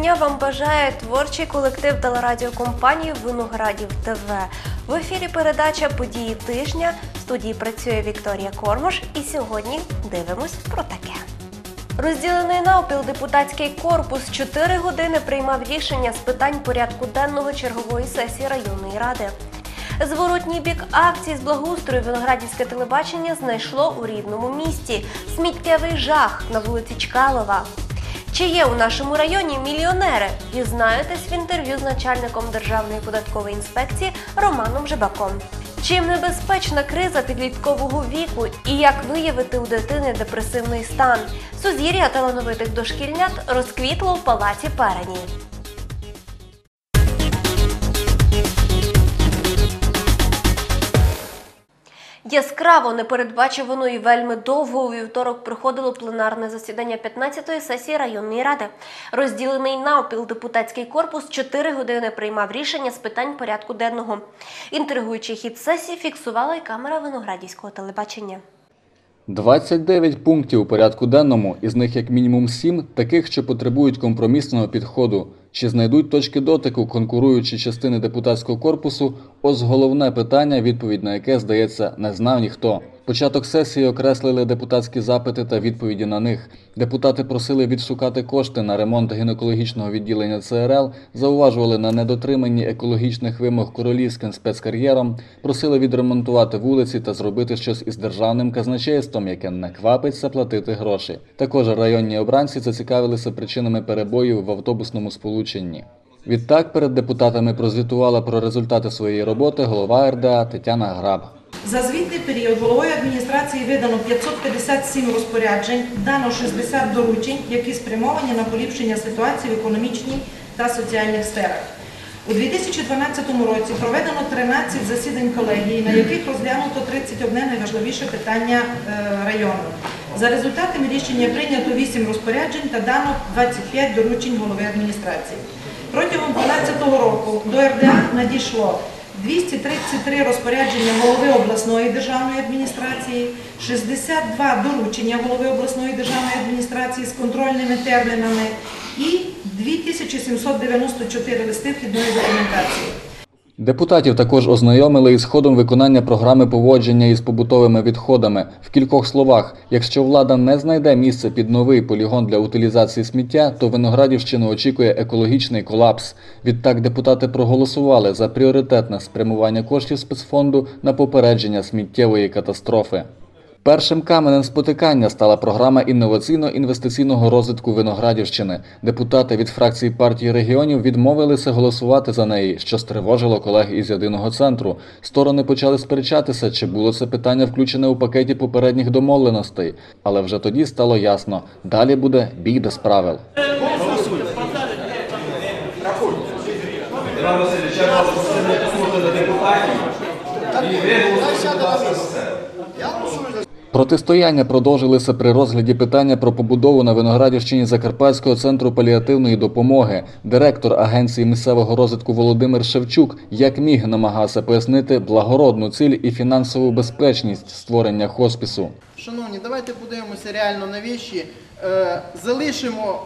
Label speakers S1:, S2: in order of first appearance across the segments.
S1: дня вам бажає творчий колектив телерадіокомпанії Виноградів ТВ. В ефірі передача Події тижня. В студії працює Вікторія Кормош. І сьогодні дивимось про таке. Розділений навпіл депутатський корпус 4 години приймав рішення з питань порядку денного чергової сесії районної ради. Зворотній бік акції з благоустрою виноградівське телебачення знайшло у рідному місті сміттєвий жах на вулиці Чкалова. Чи є у нашому районі мільйонери? Дізнаєтесь в інтерв'ю з начальником Державної податкової інспекції Романом Жибаком. Чим небезпечна криза підліткового віку і як виявити у дитини депресивний стан? Сузір'я талановитих дошкільнят розквітло в палаці Перені. Яскраво, непередбачувано і вельми довго у вівторок проходило пленарне засідання 15-ї сесії районної ради. Розділений навпіл депутатський корпус 4 години приймав рішення з питань порядку денного. Інтригуючий хід сесії фіксувала й камера виноградівського телебачення.
S2: 29 пунктів у порядку денному, із них як мінімум 7 таких, що потребують компромісного підходу. Чи знайдуть точки дотику конкуруючі частини депутатського корпусу? Ось головне питання, відповідь на яке, здається, не знав ніхто. Початок сесії окреслили депутатські запити та відповіді на них. Депутати просили відшукати кошти на ремонт гінекологічного відділення ЦРЛ, зауважували на недотриманні екологічних вимог королівським спецкар'єром, просили відремонтувати вулиці та зробити щось із державним казначейством, яке не квапиться платити гроші. Також районні обранці зацікавилися причинами перебоїв в автобусному сполученні. Відтак перед депутатами прозвітувала про результати своєї роботи голова РДА Тетяна Граб.
S3: За звітний період головою адміністрації видано 557 розпоряджень, дано 60 доручень, які спрямовані на поліпшення ситуації в економічній та соціальних сферах. У 2012 році проведено 13 засідань колегії, на яких розглянуто 31 найважливіше питання е, району. За результатами рішення прийнято 8 розпоряджень та дано 25 доручень голови адміністрації. Протягом 2012 року до РДА надійшло 233 розпорядження голови обласної державної адміністрації, 62 доручення голови обласної державної адміністрації з контрольними термінами і 2794 листи вхідної документації.
S2: Депутатів також ознайомили із ходом виконання програми поводження із побутовими відходами. В кількох словах, якщо влада не знайде місце під новий полігон для утилізації сміття, то Виноградівщину очікує екологічний колапс. Відтак депутати проголосували за пріоритетне спрямування коштів спецфонду на попередження сміттєвої катастрофи. Першим каменем спотикання стала програма інноваційно-інвестиційного розвитку Виноградівщини. Депутати від фракції партії регіонів відмовилися голосувати за неї, що стривожило колег із єдиного центру. Сторони почали сперечатися, чи було це питання включене у пакеті попередніх домовленостей. Але вже тоді стало ясно: далі буде бій без правил.
S4: Іван Васильович, я вас на депутатів і ви голосуйте, будь ласка, за себе.
S2: Протистояння продовжилися при розгляді питання про побудову на Виноградівщині Закарпатського центру паліативної допомоги. Директор Агенції місцевого розвитку Володимир Шевчук як міг намагався пояснити благородну ціль і фінансову безпечність створення хоспісу.
S5: Шановні, давайте подивимося реально на віші. Е, залишимо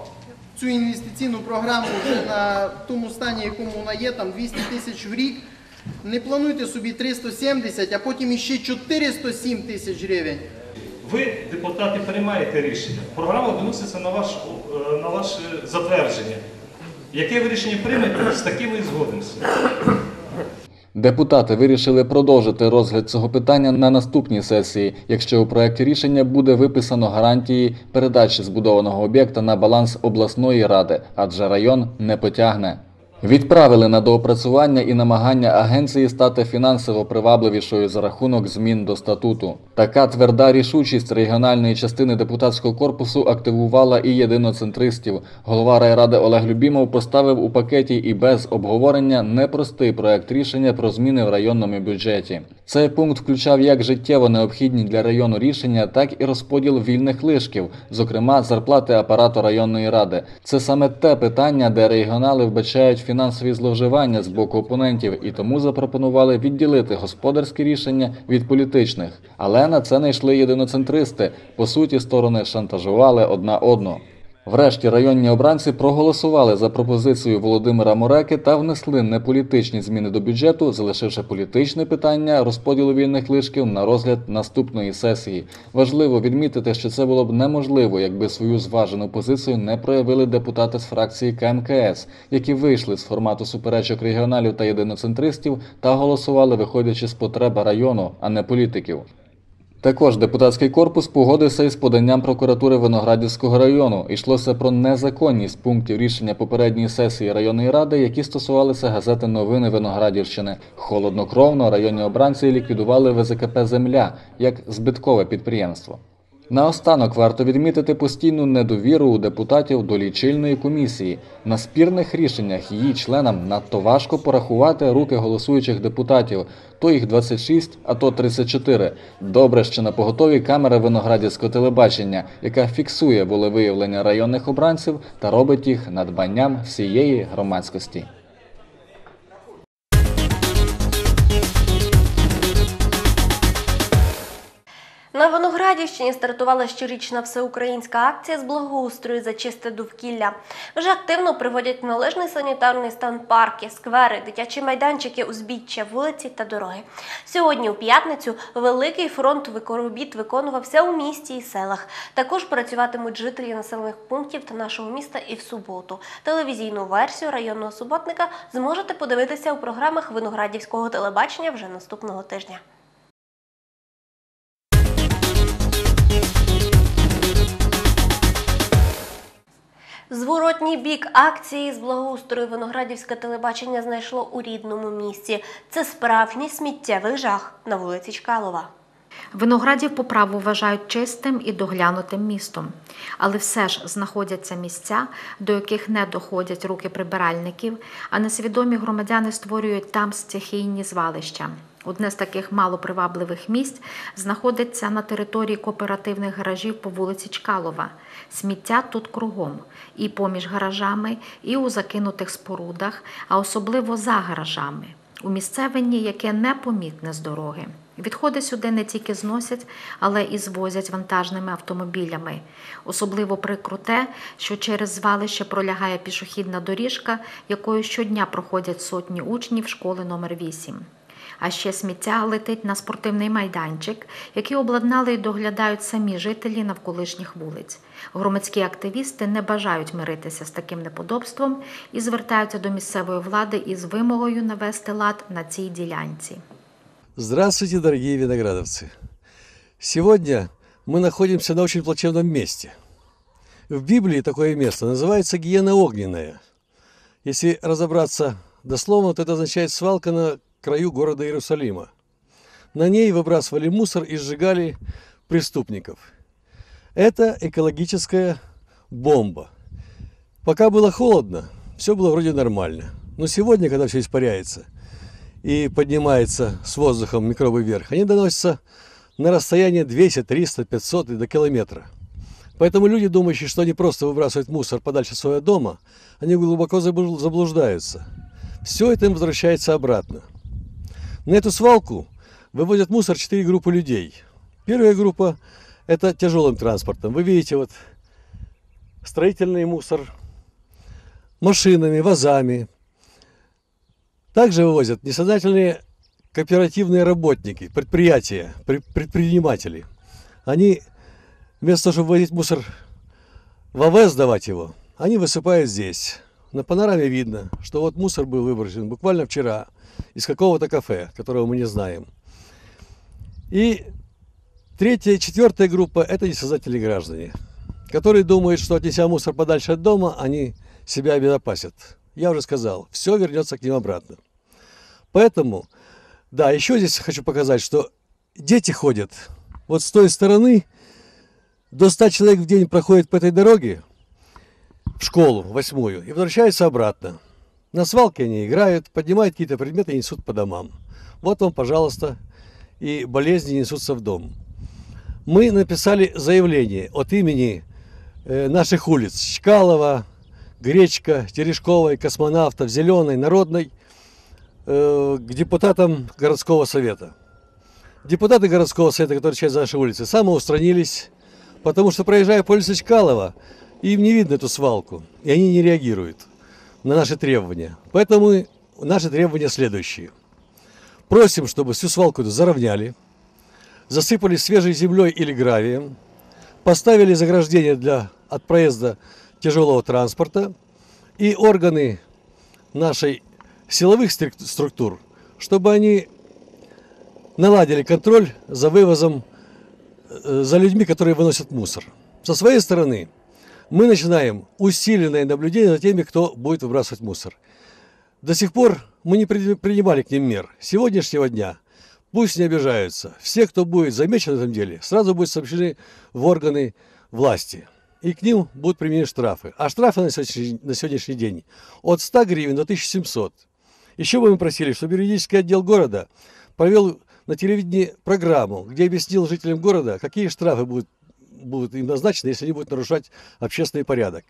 S5: цю інвестиційну програму вже на тому стані, якому вона є, там 200 тисяч в рік. Не плануйте собі 370, а потім іще 407 тисяч гривень.
S6: Ви, депутати, приймаєте рішення. Програма виноситься на, ваш, е, на ваше затвердження. Яке ви рішення приймете, з таким і згодимося.
S2: Депутати вирішили продовжити розгляд цього питання на наступній сесії, якщо у проєкті рішення буде виписано гарантії передачі збудованого об'єкта на баланс обласної ради, адже район не потягне. Відправили на доопрацювання і намагання агенції стати фінансово привабливішою за рахунок змін до статуту. Така тверда рішучість регіональної частини депутатського корпусу активувала і єдиноцентристів. Голова райради Олег Любімов поставив у пакеті і без обговорення непростий проект рішення про зміни в районному бюджеті. Цей пункт включав як життєво необхідні для району рішення, так і розподіл вільних лишків, зокрема зарплати апарату районної ради. Це саме те питання, де регіонали вбачають фінансові зловживання з боку опонентів і тому запропонували відділити господарські рішення від політичних. Але на це не йшли єдиноцентристи. По суті, сторони шантажували одна одну. Врешті районні обранці проголосували за пропозицію Володимира Мореки та внесли неполітичні зміни до бюджету, залишивши політичне питання розподілу вільних лишків на розгляд наступної сесії. Важливо відмітити, що це було б неможливо, якби свою зважену позицію не проявили депутати з фракції КМКС, які вийшли з формату суперечок регіоналів та єдиноцентристів та голосували, виходячи з потреби району, а не політиків. Також депутатський корпус погодився із поданням прокуратури Виноградівського району. Йшлося про незаконність пунктів рішення попередньої сесії районної ради, які стосувалися газети Новини Виноградівщини. Холоднокровно районні обранці ліквідували ВЗКП Земля як збиткове підприємство. Наостанок варто відмітити постійну недовіру у депутатів до лічильної комісії. На спірних рішеннях її членам надто важко порахувати руки голосуючих депутатів. То їх 26, а то 34. Добре, що на поготові камера виноградівського телебачення, яка фіксує волевиявлення районних обранців та робить їх надбанням всієї громадськості.
S1: На Виноградівщині стартувала щорічна всеукраїнська акція з благоустрою за чисте довкілля. Вже активно приводять належний санітарний стан парки, сквери, дитячі майданчики, узбіччя, вулиці та дороги. Сьогодні, у п'ятницю, великий фронт викоробіт виконувався у місті і селах. Також працюватимуть жителі населених пунктів та нашого міста і в суботу. Телевізійну версію районного суботника зможете подивитися у програмах виноградівського телебачення вже наступного тижня. Зворотній бік акції з благоустрою виноградівське телебачення знайшло у рідному місці. Це справжній сміттєвий жах на вулиці Чкалова.
S7: Виноградів по праву вважають чистим і доглянутим містом, але все ж знаходяться місця, до яких не доходять руки прибиральників, а несвідомі громадяни створюють там стихійні звалища. Одне з таких малопривабливих місць знаходиться на території кооперативних гаражів по вулиці Чкалова. Сміття тут кругом, і поміж гаражами, і у закинутих спорудах, а особливо за гаражами, у місцевині, яке непомітне з дороги. Відходи сюди не тільки зносять, але і звозять вантажними автомобілями. Особливо прикро те, що через звалище пролягає пішохідна доріжка, якою щодня проходять сотні учнів школи номер 8 а ще сміття летить на спортивний майданчик, який обладнали і доглядають самі жителі навколишніх вулиць. Громадські активісти не бажають миритися з таким неподобством і звертаються до місцевої влади із вимогою навести лад на цій ділянці.
S8: Здравствуйте, дорогие виноградовцы! Сегодня мы находимся на очень плачевном месте. В Библии такое место называется гиена огненная. Если разобраться дословно, то это означает свалка на краю города Иерусалима. На ней выбрасывали мусор и сжигали преступников. Это экологическая бомба. Пока было холодно, все было вроде нормально. Но сегодня, когда все испаряется и поднимается с воздухом микробы вверх, они доносятся на расстояние 200, 300, 500 и до километра. Поэтому люди, думающие, что они просто выбрасывают мусор подальше своего дома, они глубоко забл- заблуждаются. Все это им возвращается обратно. На эту свалку выводят мусор четыре группы людей. Первая группа – это тяжелым транспортом. Вы видите вот строительный мусор, машинами, вазами. Также вывозят несознательные кооперативные работники, предприятия, пре- предприниматели. Они вместо того, чтобы возить мусор в АВС сдавать его, они высыпают здесь. На панораме видно, что вот мусор был выброшен буквально вчера из какого-то кафе, которого мы не знаем. И третья, четвертая группа – это несознательные граждане, которые думают, что отнеся мусор подальше от дома, они себя обезопасят. Я уже сказал, все вернется к ним обратно. Поэтому, да, еще здесь хочу показать, что дети ходят вот с той стороны, до 100 человек в день проходит по этой дороге в школу, восьмую, и возвращаются обратно. На свалке они играют, поднимают какие-то предметы и несут по домам. Вот вам, пожалуйста, и болезни несутся в дом. Мы написали заявление от имени э, наших улиц Чкалова, Гречка, Терешковой, Космонавтов, Зеленой, Народной э, к депутатам городского совета. Депутаты городского совета, которые часть нашей улицы, самоустранились, потому что проезжая по улице Чкалова, им не видно эту свалку, и они не реагируют на наши требования. Поэтому наши требования следующие. Просим, чтобы всю свалку заровняли, засыпали свежей землей или гравием, поставили заграждение для, от проезда тяжелого транспорта и органы нашей силовых структур, чтобы они наладили контроль за вывозом, э, за людьми, которые выносят мусор. Со своей стороны мы начинаем усиленное наблюдение за теми, кто будет выбрасывать мусор. До сих пор мы не при- принимали к ним мер. С сегодняшнего дня пусть не обижаются. Все, кто будет замечен в этом деле, сразу будут сообщены в органы власти. И к ним будут применены штрафы. А штрафы на сегодняшний, на сегодняшний день от 100 гривен до 1700. Еще бы мы просили, чтобы юридический отдел города провел на телевидении программу, где объяснил жителям города, какие штрафы будут, будут им назначены, если они будут нарушать общественный порядок.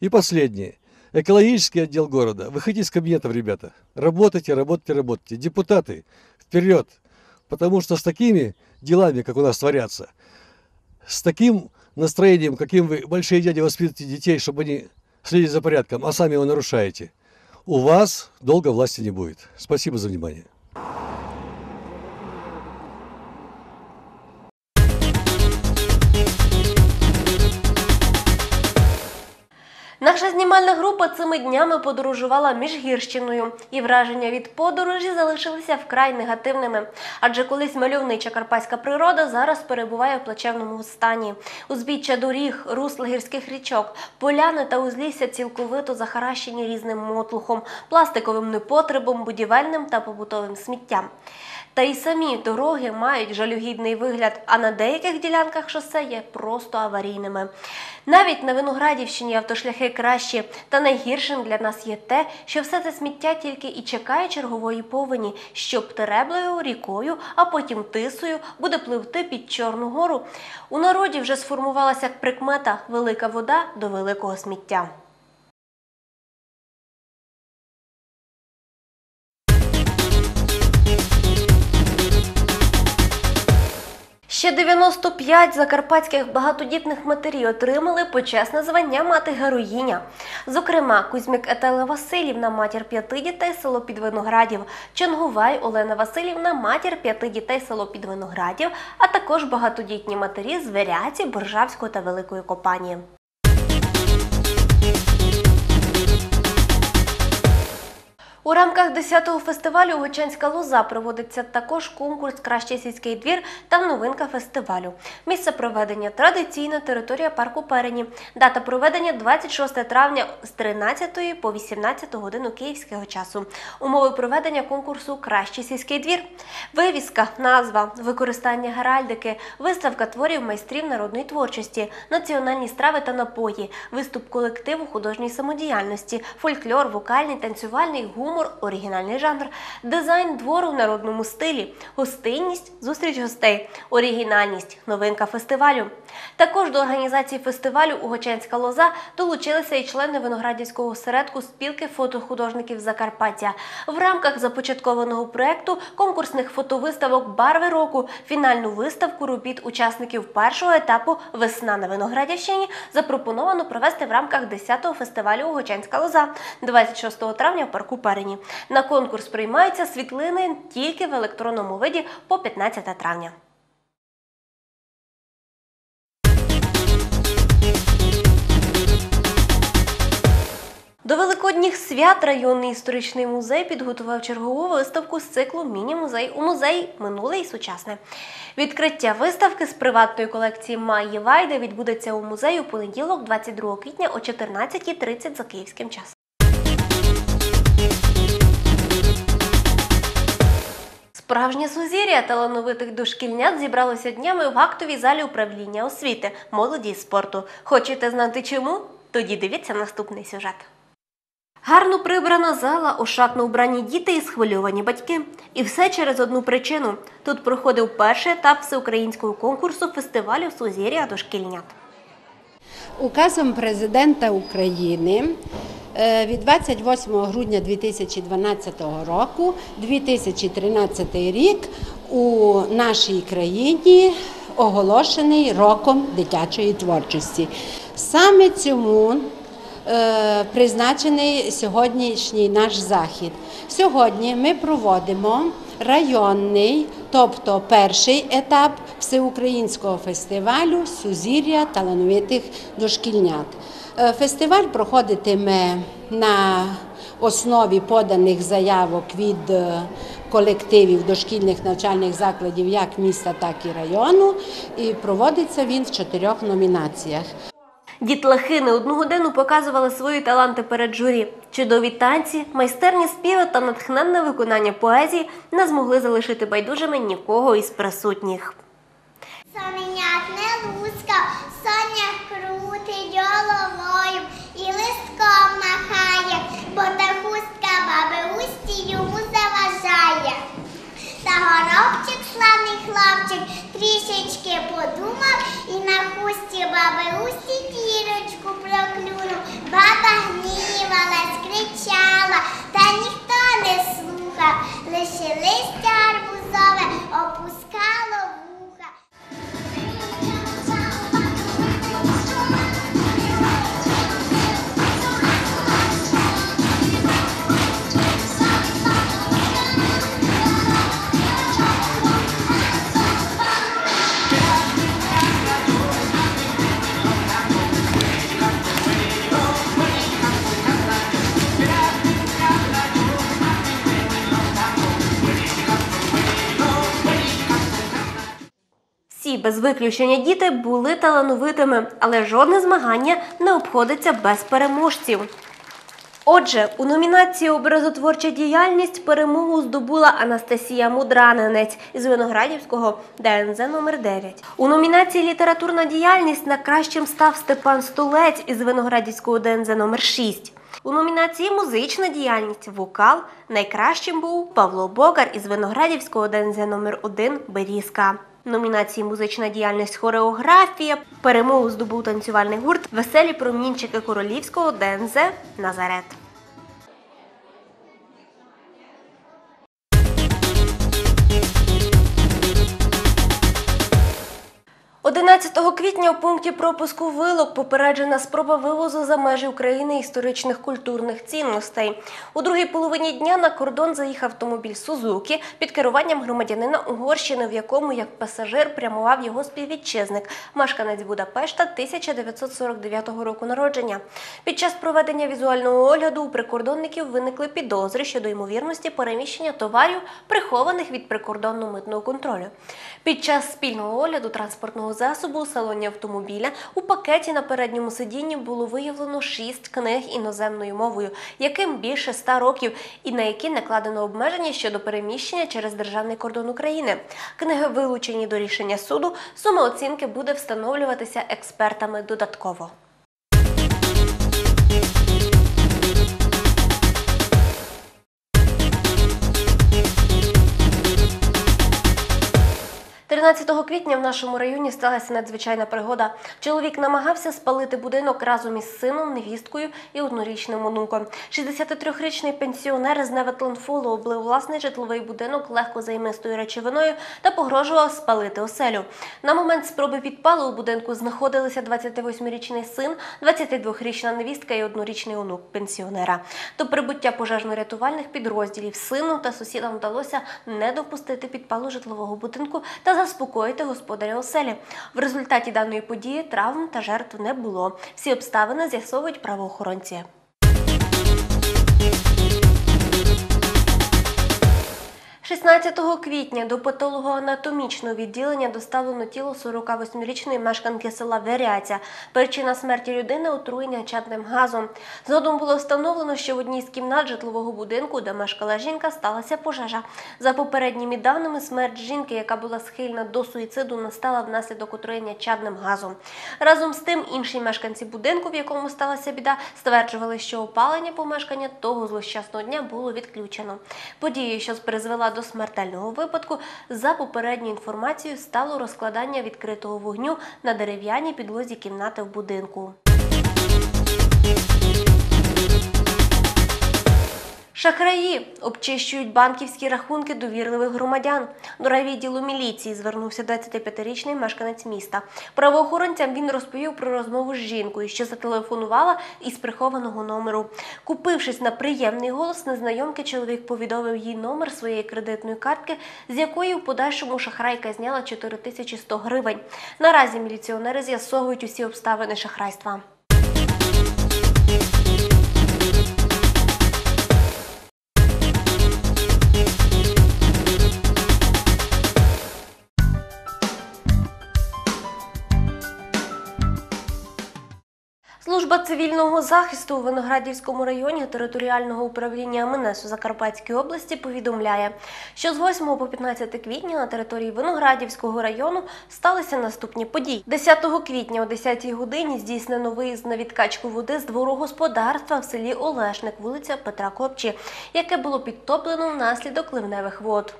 S8: И последнее. Экологический отдел города. Выходите из кабинетов, ребята. Работайте, работайте, работайте. Депутаты, вперед. Потому что с такими делами, как у нас творятся, с таким настроением, каким вы, большие дяди, воспитываете детей, чтобы они следили за порядком, а сами его нарушаете, у вас долго власти не будет. Спасибо за внимание.
S1: Наша знімальна група цими днями подорожувала Міжгірщиною, і враження від подорожі залишилися вкрай негативними. Адже колись мальовнича карпатська природа зараз перебуває в плачевному стані. Узбіччя доріг, русла гірських річок, поляни та узлісся цілковито захаращені різним мотлухом, пластиковим непотребом, будівельним та побутовим сміттям. Та й самі дороги мають жалюгідний вигляд, а на деяких ділянках шосе є просто аварійними. Навіть на Виноградівщині автошляхи кращі, та найгіршим для нас є те, що все це сміття тільки і чекає чергової повені, щоб тереблею рікою, а потім тисою буде пливти під Чорну гору. У народі вже сформувалася прикмета велика вода до великого сміття. Ще 95 закарпатських багатодітних матерів отримали почесне звання мати героїня. Зокрема, Кузьмік Етела Васильівна, матір п'яти дітей, село Підвиноградів, Чонгувай Олена Васильівна, матір п'яти дітей, село Підвиноградів, а також багатодітні матері з Виряці, Боржавської та Великої Копанії. У рамках 10-го фестивалю Гочанська лоза проводиться також конкурс Кращий сільський двір та новинка фестивалю. Місце проведення традиційна територія парку Перені. Дата проведення 26 травня з 13 по 18 годину київського часу. Умови проведення конкурсу Кращий сільський двір. Вивіска, назва, використання геральдики, виставка творів майстрів народної творчості, національні страви та напої, виступ колективу художньої самодіяльності, фольклор, вокальний, танцювальний, гумор, оригінальний жанр, дизайн двору в народному стилі, гостинність, зустріч гостей, оригінальність, новинка фестивалю. Також до організації фестивалю Угочанська лоза долучилися і члени виноградівського осередку спілки фотохудожників Закарпаття. В рамках започаткованого проекту конкурсних фотовиставок Барви року фінальну виставку робіт учасників першого етапу Весна на Виноградівщині запропоновано провести в рамках 10-го фестивалю Угочанська лоза 26 травня в парку Перені. На конкурс приймаються світлини тільки в електронному виді по 15 травня. До великодніх свят районний історичний музей підготував чергову виставку з циклу Міні-музей у музей минуле і сучасне. Відкриття виставки з приватної колекції Майї Вайди відбудеться у музеї у понеділок, 22 квітня о 14.30 за київським часом. Справжнє сузір'я талановитих дошкільнят зібралося днями в актовій залі управління освіти, молоді і спорту. Хочете знати чому? Тоді дивіться наступний сюжет. Гарно прибрана зала, ошатно вбрані діти і схвильовані батьки. І все через одну причину. Тут проходив перший етап всеукраїнського конкурсу фестивалю Сузір'я дошкільнят.
S9: Указом президента України від 28 грудня 2012 року, 2013 рік у нашій країні оголошений роком дитячої творчості. Саме цьому е, призначений сьогоднішній наш захід. Сьогодні ми проводимо районний, тобто перший етап всеукраїнського фестивалю Сузір'я талановитих дошкільнят. Е, Фестиваль проходитиме на основі поданих заявок від е, колективів дошкільних навчальних закладів як міста, так і району. І проводиться він в чотирьох номінаціях.
S1: Дітлахи не одну годину показували свої таланти перед журі. Чудові танці, майстерні співи та натхненне виконання поезії не змогли залишити байдужими нікого із присутніх.
S10: Соненят не луска, соня крутить головою і листком махає, бо та хустка баби Усті йому заважає. Та горобчик, славний хлопчик, трішечки подумав і на хусті баби Усті дірочку проклюнув. Баба гнівалась, кричала, та ніхто не слухав, лише листя арбузове опускало
S1: без виключення діти були талановитими, але жодне змагання не обходиться без переможців. Отже, у номінації Образотворча діяльність перемогу здобула Анастасія Мудранинець із Виноградівського ДНЗ номер 9 У номінації Літературна діяльність найкращим став Степан Столець із Виноградівського ДНЗ номер 6 У номінації Музична діяльність Вокал найкращим був Павло Богар із Виноградівського ДНЗ номер 1 Берізка. Номінації Музична діяльність хореографія перемогу здобув танцювальний гурт Веселі промінчики королівського Дензе Назарет. 11 квітня у пункті пропуску Вилок попереджена спроба вивозу за межі України історичних культурних цінностей. У другій половині дня на кордон заїхав автомобіль Сузуки під керуванням громадянина Угорщини, в якому як пасажир прямував його співвітчизник, мешканець Будапешта 1949 року народження. Під час проведення візуального огляду у прикордонників виникли підозри щодо ймовірності переміщення товарів, прихованих від прикордонного митного контролю. Під час спільного огляду транспортного засобу у салоні автомобіля у пакеті на передньому сидінні було виявлено шість книг іноземною мовою, яким більше ста років, і на які накладено обмеження щодо переміщення через державний кордон України. Книги вилучені до рішення суду. Сума оцінки буде встановлюватися експертами додатково. – 13 квітня в нашому районі сталася надзвичайна пригода. Чоловік намагався спалити будинок разом із сином, невісткою і однорічним онуком. 63-річний пенсіонер з Неветленфолу облив власний житловий будинок легкозаймистою речовиною та погрожував спалити оселю. На момент спроби підпалу у будинку знаходилися 28-річний син, 22-річна невістка і однорічний онук пенсіонера. До прибуття пожежно-рятувальних підрозділів сину та сусідам вдалося не допустити підпалу житлового будинку та заспокоїти господаря оселі. В результаті даної події травм та жертв не було. Всі обставини з'ясовують правоохоронці. – 16 квітня до патологоанатомічного відділення доставлено тіло 48-річної мешканки села Веряця. Причина смерті людини – отруєння чадним газом. Згодом було встановлено, що в одній з кімнат житлового будинку, де мешкала жінка, сталася пожежа. За попередніми даними, смерть жінки, яка була схильна до суїциду, настала внаслідок отруєння чадним газом. Разом з тим, інші мешканці будинку, в якому сталася біда, стверджували, що опалення помешкання того злощасного дня було відключено. Подією, що призвела до смертельного випадку, за попередньою інформацією, стало розкладання відкритого вогню на дерев'яній підлозі кімнати в будинку. Шахраї обчищують банківські рахунки довірливих громадян. До райвідділу міліції звернувся 25-річний мешканець міста. Правоохоронцям він розповів про розмову з жінкою, що зателефонувала із прихованого номеру. Купившись на приємний голос, незнайомки чоловік повідомив їй номер своєї кредитної картки, з якої в подальшому шахрайка зняла 4100 гривень. Наразі міліціонери з'ясовують усі обставини шахрайства. Служба цивільного захисту у Виноградівському районі територіального управління МНС у Закарпатській області повідомляє, що з 8 по 15 квітня на території Виноградівського району сталися наступні події. 10 квітня о 10 годині здійснено виїзд на відкачку води з дворогосподарства в селі Олешник, вулиця Петра Копчі, яке було підтоплено внаслідок ливневих вод.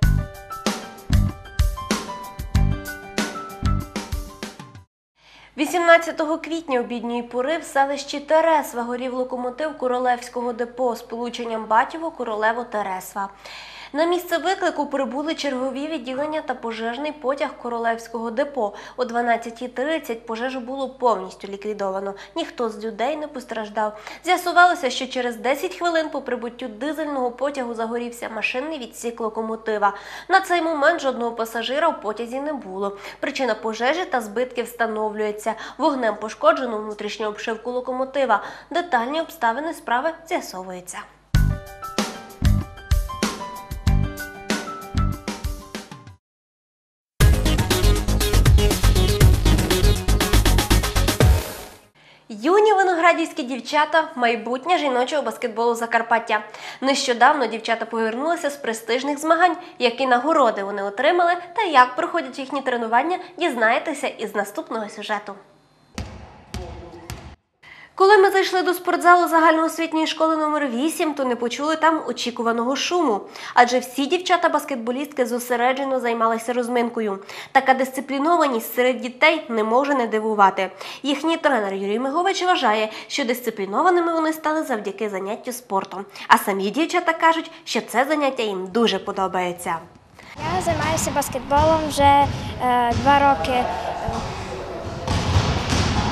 S1: 18 квітня обідньої пори в селищі Тересва горів локомотив Королевського депо з полученням Батєво Королево Тересва. На місце виклику прибули чергові відділення та пожежний потяг Королевського депо. О 12.30 пожежу було повністю ліквідовано. Ніхто з людей не постраждав. З'ясувалося, що через 10 хвилин по прибуттю дизельного потягу загорівся машинний відсік локомотива. На цей момент жодного пасажира в потязі не було. Причина пожежі та збитків встановлюється. Вогнем пошкоджено внутрішню обшивку локомотива. Детальні обставини справи з'ясовуються. Юні дівчата майбутнє жіночого баскетболу Закарпаття. Нещодавно дівчата повернулися з престижних змагань, які нагороди вони отримали та як проходять їхні тренування, дізнаєтеся із наступного сюжету. Коли ми зайшли до спортзалу загальноосвітньої школи номер 8, то не почули там очікуваного шуму. Адже всі дівчата-баскетболістки зосереджено займалися розминкою. Така дисциплінованість серед дітей не може не дивувати. Їхній тренер Юрій Мигович вважає, що дисциплінованими вони стали завдяки заняттю спортом. А самі дівчата кажуть, що це заняття їм дуже подобається.
S11: Я займаюся баскетболом вже е, два роки.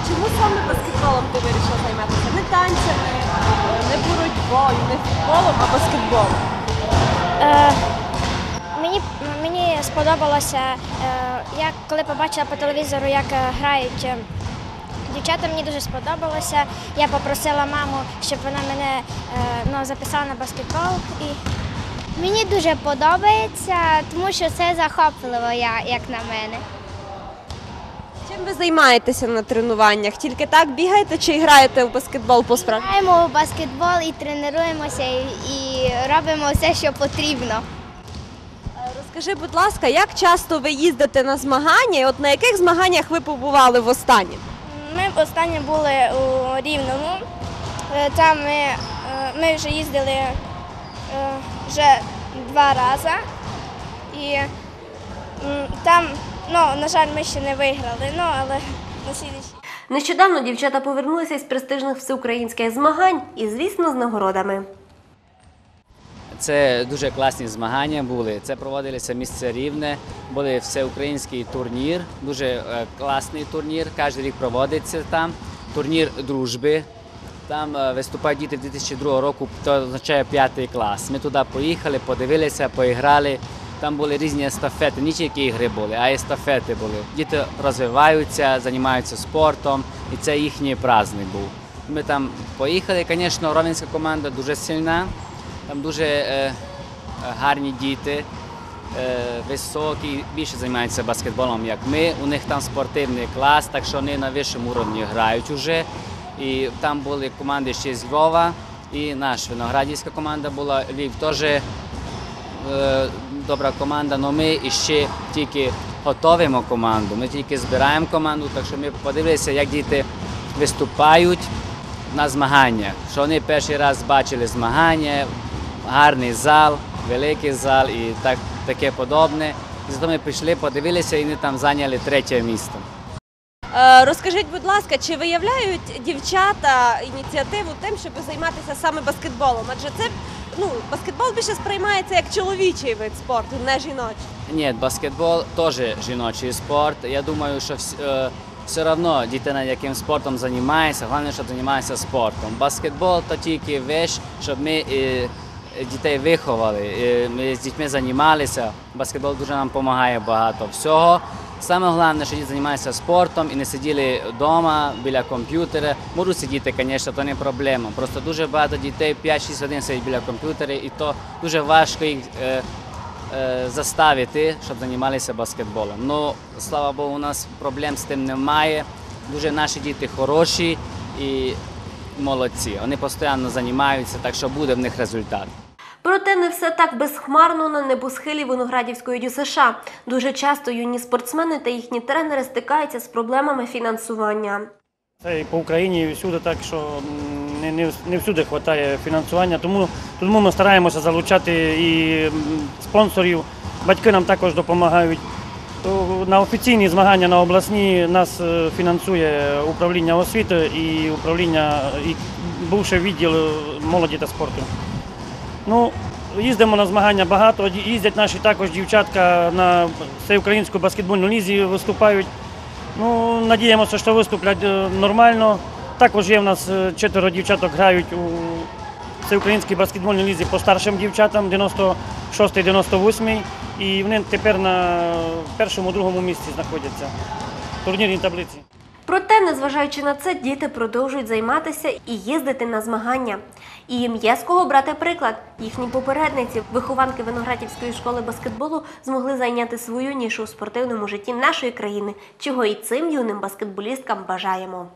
S1: Чому саме баскетболом ти вирішила займатися? Не танцями, не боротьбою, не футболом, а баскетболом.
S11: Е, мені, мені сподобалося, е, я коли побачила по телевізору, як е, грають е, дівчата, мені дуже сподобалося. Я попросила маму, щоб вона мене е, ну, записала на баскетбол. І... Мені дуже подобається, тому що це захопливо, як на мене.
S12: Чим ви займаєтеся на тренуваннях? Тільки так бігаєте чи граєте в баскетбол по справді?
S11: Граємо в баскетбол і тренуємося, і, і робимо все, що потрібно.
S12: Розкажи, будь ласка, як часто ви їздите на змагання? І от на яких змаганнях ви побували в останнє?
S11: Ми останні були у Рівному. Е, Там ми, е, ми вже їздили е, вже два рази. І там, ну, на жаль, ми ще не виграли, ну, але на слідчий.
S1: Нещодавно дівчата повернулися із престижних всеукраїнських змагань і, звісно, з нагородами.
S13: Це дуже класні змагання були. Це проводилося місце рівне, були всеукраїнський турнір, дуже е, класний турнір. Кожен рік проводиться там. Турнір дружби. Там е, виступають діти 2002 року, то означає п'ятий клас. Ми туди поїхали, подивилися, поіграли. Там були різні естафети, не тільки ігри були, а естафети були. Діти розвиваються, займаються спортом, і це їхній праздник був. Ми там поїхали, звісно, ровенська команда дуже сильна. Там дуже е, гарні діти, е, високі, більше займаються баскетболом, як ми. У них там спортивний клас, так що вони на вищому рівні грають уже. І там були команди ще з Львова, і наша виноградівська команда була. Львів теж е, добра команда, але ми ще тільки готуємо команду. Ми тільки збираємо команду, так що ми подивилися, як діти виступають на змаганнях. Що вони перший раз бачили змагання, гарний зал, великий зал і так, таке подобне. І зато ми прийшли, подивилися і вони там зайняли третє місце.
S12: Розкажіть, будь ласка, чи виявляють дівчата ініціативу тим, щоб займатися саме баскетболом? Адже це ну, баскетбол більше сприймається як чоловічий вид спорту, не жіночий.
S13: Ні, баскетбол теж жіночий спорт. Я думаю, що е, все одно дитина яким спортом займається, головне, щоб займається спортом. Баскетбол то тільки вещь, щоб ми е, дітей виховали. Е, Ми з дітьми займалися. Баскетбол дуже нам допомагає багато всього. Саме головне, що діти займаються спортом і не сиділи вдома біля комп'ютера. Можуть сидіти, звісно, то не проблема. Просто дуже багато дітей 5-6 годин сидять біля комп'ютера, і то дуже важко їх е, е, заставити, щоб займалися баскетболом. Ну, слава Богу, у нас проблем з тим немає. Дуже наші діти хороші і молодці. Вони постійно займаються, так що буде в них результат.
S1: Проте не все так безхмарно на небосхилі Виноградівської ДЮСШ. Дуже часто юні спортсмени та їхні тренери стикаються з проблемами фінансування.
S14: Це і по Україні і всюди так, що не, не, не всюди вистачає фінансування. Тому, тому ми стараємося залучати і спонсорів. Батьки нам також допомагають. На офіційні змагання на обласні нас е, фінансує управління освіти і управління і бувший відділ молоді та спорту. Ну, їздимо на змагання багато. Їздять наші також дівчатка на всеукраїнську баскетбольну лізі, виступають. Ну, надіємося, що виступлять е, нормально. Також є в нас е, четверо дівчаток грають у всеукраїнській баскетбольній лізі по старшим дівчатам 96-98. І вони тепер на першому-другому місці знаходяться в турнірній таблиці.
S1: Проте, незважаючи на це, діти продовжують займатися і їздити на змагання. І їм є з кого брати приклад. Їхні попередниці, вихованки Виноградівської школи баскетболу, змогли зайняти свою нішу у спортивному житті нашої країни, чого і цим юним баскетболісткам бажаємо.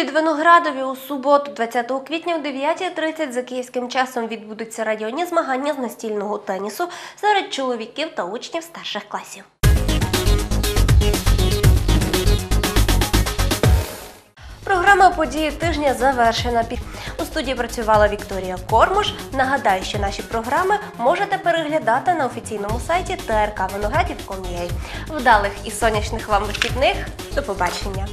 S1: У Підвиноградові у суботу, 20 квітня о 9.30 за київським часом відбудуться радіоні змагання з настільного тенісу серед чоловіків та учнів старших класів. Програма події тижня завершена. У студії працювала Вікторія Кормуш. Нагадаю, що наші програми можете переглядати на офіційному сайті trk Виноградів.com.ua. Вдалих і сонячних вам вихідних. До побачення!